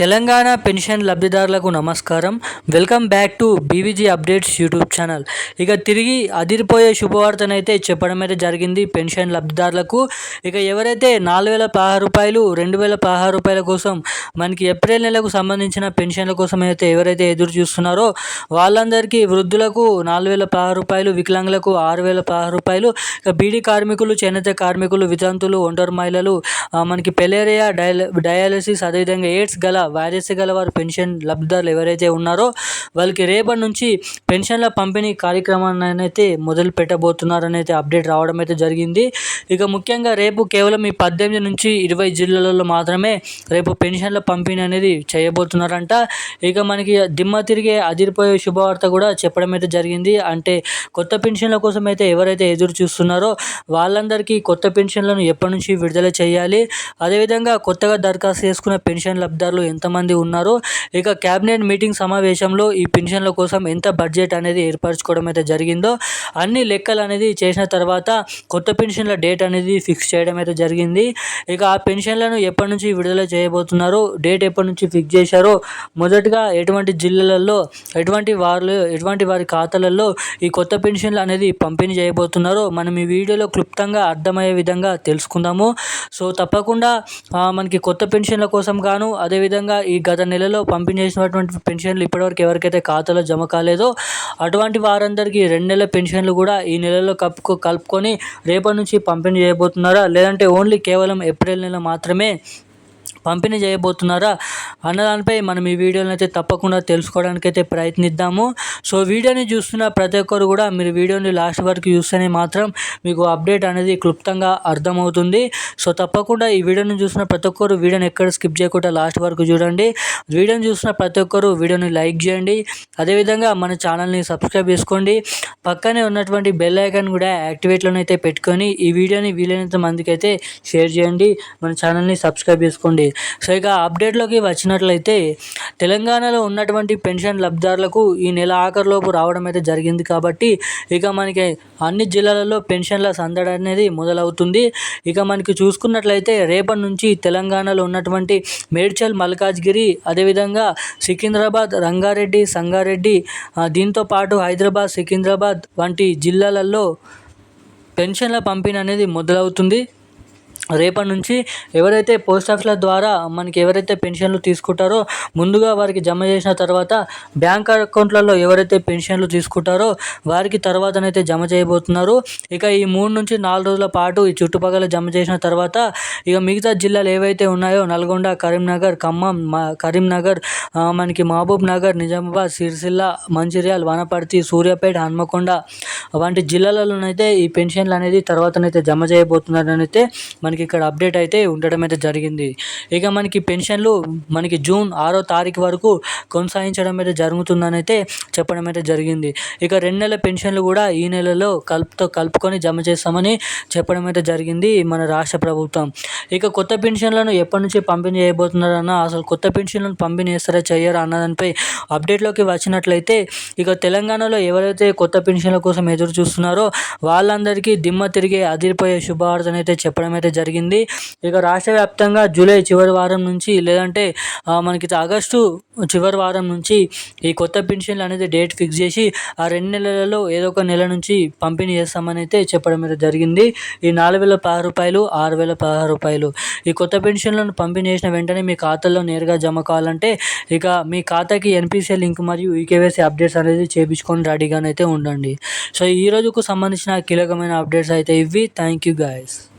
Telangana pension లబ్ధిదారులకు నమస్కారం. Welcome back to BVG updates YouTube channel. ఇక తిరిగి అదిరిపోయే శుభవార్తనైతే చెప్పడం అయితే జరిగింది పెన్షన్ లబ్ధిదారులకు. ఇక ఎవరైతే నాలుగు వేల పదహారు రూపాయలు రెండు వేల పదహారు రూపాయల కోసం మనకి ఏప్రిల్ నెలకు సంబంధించిన పెన్షన్ల కోసం అయితే ఎవరైతే ఎదురు చూస్తున్నారో వాళ్ళందరికీ వృద్ధులకు నాలుగు వేల పదహారు రూపాయలు వికలాంగులకు ఆరు వేల పదహారు రూపాయలు ఇక బీడీ కార్మికులు చేనేత కార్మికులు వితంతులు ఒంటరి మహిళలు మనకి పెలేరియా డయల్ డయాలసిస్ అదేవిధంగా ఎయిడ్స్ గల వైరస్ గల వారు పెన్షన్ లబ్ధిదారులు ఎవరైతే ఉన్నారో వాళ్ళకి రేపటి నుంచి పెన్షన్ల పంపిణీ కార్యక్రమాన్ని అయితే మొదలు పెట్టబోతున్నారని అయితే అప్డేట్ రావడం అయితే జరిగింది. ఇక ముఖ్యంగా రేపు కేవలం ఈ పద్దెనిమిది నుంచి ఇరవై జిల్లాలలో మాత్రమే రేపు పెన్షన్ల పంపిణీ అనేది చేయబోతున్నారంట. ఇక మనకి దిమ్మ తిరిగే అదిరిపోయే శుభవార్త కూడా చెప్పడం అయితే జరిగింది. అంటే కొత్త పెన్షన్ల కోసం అయితే ఎవరైతే ఎదురు చూస్తున్నారో వాళ్ళందరికీ కొత్త పెన్షన్లను ఎప్పటి నుంచి విడుదల చేయాలి? అదేవిధంగా కొత్తగా దరఖాస్తు చేసుకున్న పెన్షన్ లబ్ధిదారులు ఎంతమంది ఉన్నారో ఇక క్యాబినెట్ మీటింగ్ సమావేశంలో ఈ పెన్షన్ల కోసం ఎంత బడ్జెట్ అనేది ఏర్పరచుకోవడం అయితే జరిగిందో అన్ని లెక్కలు అనేది చేసిన తర్వాత కొత్త పెన్షన్ల డేట్ అనేది ఫిక్స్ చేయడం అయితే జరిగింది. ఇక ఆ పెన్షన్లను ఎప్పటి నుంచి విడుదల చేయబోతున్నారో డేట్ ఎప్పటి నుంచి ఫిక్స్ చేశారో మొదటగా ఎటువంటి జిల్లాలలో ఎటువంటి వారు ఎటువంటి వారి ఖాతాలలో ఈ కొత్త పెన్షన్లు అనేది పంపిణీ చేయబోతున్నారో మనం ఈ వీడియోలో క్లుప్తంగా అర్థమయ్యే విధంగా తెలుసుకుందాము. సో తప్పకుండా మనకి కొత్త పెన్షన్ల కోసం గాను అదేవిధంగా విధంగా ఈ గత నెలలో పంపిణీ చేసినటువంటి పెన్షన్లు ఇప్పటివరకు ఎవరికైతే ఖాతాలో జమ కాలేదో అటువంటి వారందరికీ రెండు నెలల పెన్షన్లు కూడా ఈ నెలలో కప్పు కలుపుకొని రేపటి నుంచి పంపిణీ చేయబోతున్నారా? లేదంటే ఓన్లీ కేవలం ఏప్రిల్ నెల మాత్రమే పంపిణీ చేయబోతున్నారా అన్నదానిపై మనం ఈ వీడియోని అయితే తప్పకుండా తెలుసుకోవడానికి అయితే ప్రయత్నిద్దాము. సో వీడియోని చూస్తున్న ప్రతి ఒక్కరు కూడా మీరు వీడియోని లాస్ట్ వరకు చూస్తేనే మాత్రం మీకు అప్డేట్ అనేది క్లుప్తంగా అర్థమవుతుంది. సో తప్పకుండా ఈ వీడియోని చూసిన ప్రతి ఒక్కరు వీడియోని ఎక్కడ స్కిప్ చేయకుండా లాస్ట్ వరకు చూడండి. వీడియోని చూసిన ప్రతి ఒక్కరు వీడియోని లైక్ చేయండి. అదేవిధంగా మన ఛానల్ని సబ్స్క్రైబ్ చేసుకోండి. పక్కనే ఉన్నటువంటి బెల్ ఐకాన్ కూడా యాక్టివేట్లోనైతే అయితే పెట్టుకొని ఈ వీడియోని వీలైనంత మందికి అయితే షేర్ చేయండి. మన ఛానల్ని సబ్స్క్రైబ్ చేసుకోండి. సో ఇక అప్డేట్లోకి వచ్చినట్లయితే తెలంగాణలో ఉన్నటువంటి పెన్షన్ లబ్ధిదారులకు ఈ నెల ఆఖరిలోపు రావడం అయితే జరిగింది కాబట్టి ఇక మనకి అన్ని జిల్లాలలో పెన్షన్ల సందడి అనేది మొదలవుతుంది. ఇక మనకి చూసుకున్నట్లయితే రేపటి నుంచి తెలంగాణలో ఉన్నటువంటి మేడ్చల్ మల్కాజ్గిరి అదేవిధంగా సికింద్రాబాద్ రంగారెడ్డి సంగారెడ్డి దీంతో పాటు హైదరాబాద్ సికింద్రాబాద్ వంటి జిల్లాలలో పెన్షన్ల పంపిణీ అనేది మొదలవుతుంది. రేపటి నుంచి ఎవరైతే పోస్ట్ ఆఫీస్ల ద్వారా మనకి ఎవరైతే పెన్షన్లు తీసుకుంటారో ముందుగా వారికి జమ చేసిన తర్వాత బ్యాంక్ అకౌంట్లలో ఎవరైతే పెన్షన్లు తీసుకుంటారో వారికి తర్వాతనైతే జమ చేయబోతున్నారు. ఇక ఈ మూడు నుంచి నాలుగు రోజుల పాటు ఈ చుట్టుపక్కల జమ చేసిన తర్వాత ఇక మిగతా జిల్లాలు ఏవైతే ఉన్నాయో నల్గొండ కరీంనగర్ ఖమ్మం కరీంనగర్ మనకి మహబూబ్ నగర్ నిజామాబాద్ సిరిసిల్ల మంచిర్యాల వనపర్తి సూర్యాపేట హన్మకొండ వంటి జిల్లాలలోనైతే ఈ పెన్షన్లు అనేది తర్వాతనైతే జమ చేయబోతున్నారని అయితే మనకి ఇక్కడ అప్డేట్ అయితే ఉండడం అయితే జరిగింది. ఇక మనకి పెన్షన్లు మనకి జూన్ ఆరో తారీఖు వరకు కొనసాగించడం అయితే జరుగుతుందని అయితే చెప్పడం అయితే జరిగింది. ఇక రెండు నెలల పెన్షన్లు కూడా ఈ నెలలో కలుపుతో కలుపుకొని జమ చేస్తామని చెప్పడం అయితే జరిగింది మన రాష్ట్ర ప్రభుత్వం. ఇక కొత్త పెన్షన్లను ఎప్పటి నుంచి పంపిణీ చేయబోతున్నారన్న అసలు కొత్త పెన్షన్లను పంపిణీ చేస్తారా చేయరా అన్నదానిపై అప్డేట్లోకి వచ్చినట్లయితే ఇక తెలంగాణలో ఎవరైతే కొత్త పెన్షన్ల కోసం ఎదురు చూస్తున్నారో వాళ్ళందరికీ దిమ్మ తిరిగే అదిరిపోయే శుభవార్తను అయితే చెప్పడం అయితే జరిగింది. ఇక రాష్ట్ర వ్యాప్తంగా జూలై చివరి వారం నుంచి లేదంటే మనకి ఆగస్టు చివరి వారం నుంచి ఈ కొత్త పెన్షన్లు అనేది డేట్ ఫిక్స్ చేసి ఆ రెండు నెలలలో ఏదో ఒక నెల నుంచి పంపిణీ చేస్తామని అయితే చెప్పడం అయితే జరిగింది. ఈ నాలుగు వేల పదహారు రూపాయలు ఆరు వేల పదహారు రూపాయలు. ఈ కొత్త పెన్షన్లను పంపిణీ చేసిన వెంటనే మీ ఖాతాలో నేరుగా జమ కావాలంటే ఇక మీ ఖాతాకి ఎన్పిసిఐ లింక్ మరియు ఈకేవైసీ అప్డేట్స్ అనేది చేయించుకొని రెడీగానైతే ఉండండి. సో ఈ రోజుకు సంబంధించిన కీలకమైన అప్డేట్స్ అయితే ఇవి. Thank you guys.